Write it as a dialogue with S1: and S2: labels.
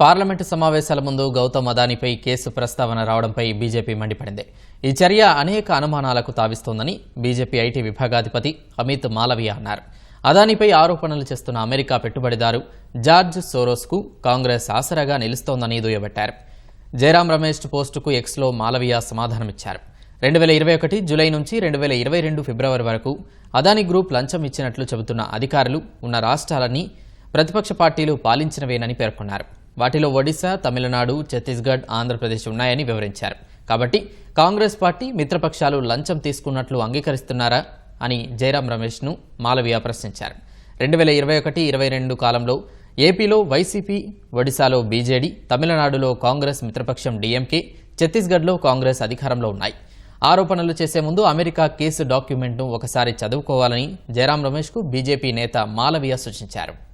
S1: Parliament సమావేశాల ముందు Gautam అదానిపై case ప్రస్తావన రావడంపై బీజేపీ మండిపడింది. ఈ చర్య అనేక అనుమానాలకు తావిస్తోందని బీజేపీ ఐటీ విభాగాధిపతి అమిత్ మాలవీయ అన్నారు. అదానిపై ఆరోపణలు చేస్తున్న అమెరికా పెట్టుబడిదారు జార్జ్ సోరోస్కు కాంగ్రెస్ ఆసరాగా నిలుస్తోందని దుయ్యబట్టారు. జయరాం రమేష్ పోస్టుకు ఎక్స్లో మాలవీయ సమాధానమిచ్చారు. రెండు వేల ఇరవై ఒకటి జూలై నుంచి రెండు వేల ఇరవై రెండు ఫిబ్రవరి వరకు అదాని గ్రూప్ లంచం ఇచ్చినట్లు చెబుతున్న అధికారులు ఉన్న రాష్ట్రాలన్నీ ప్రతిపక్ష పార్టీలు పాలించినవేనని పేర్కొన్నారు. వాటిలో ఒడిశా తమిళనాడు ఛత్తీస్గఢ్ ఆంధ్రప్రదేశ్ ఉన్నాయని వివరించారు. కాబట్టి కాంగ్రెస్ పార్టీ మిత్రపక్షాలు లంచం తీసుకున్నట్లు అంగీకరిస్తున్నారా అని జయరాం రమేష్ను మాలవీయ ప్రశ్నించారు. రెండు వేల ఇరవై ఒకటి ఇరవై రెండు కాలంలో ఏపీలో వైసీపీ ఒడిశాలో బీజేడీ తమిళనాడులో కాంగ్రెస్ మిత్రపక్షం డీఎంకే ఛత్తీస్గఢ్లో కాంగ్రెస్ అధికారంలో ఉన్నాయి. ఆరోపణలు చేసే ముందు అమెరికా కేసు డాక్యుమెంట్ను ఒకసారి చదువుకోవాలని జయరాం రమేష్కు బీజేపీ నేత మాలవీయ సూచించారు.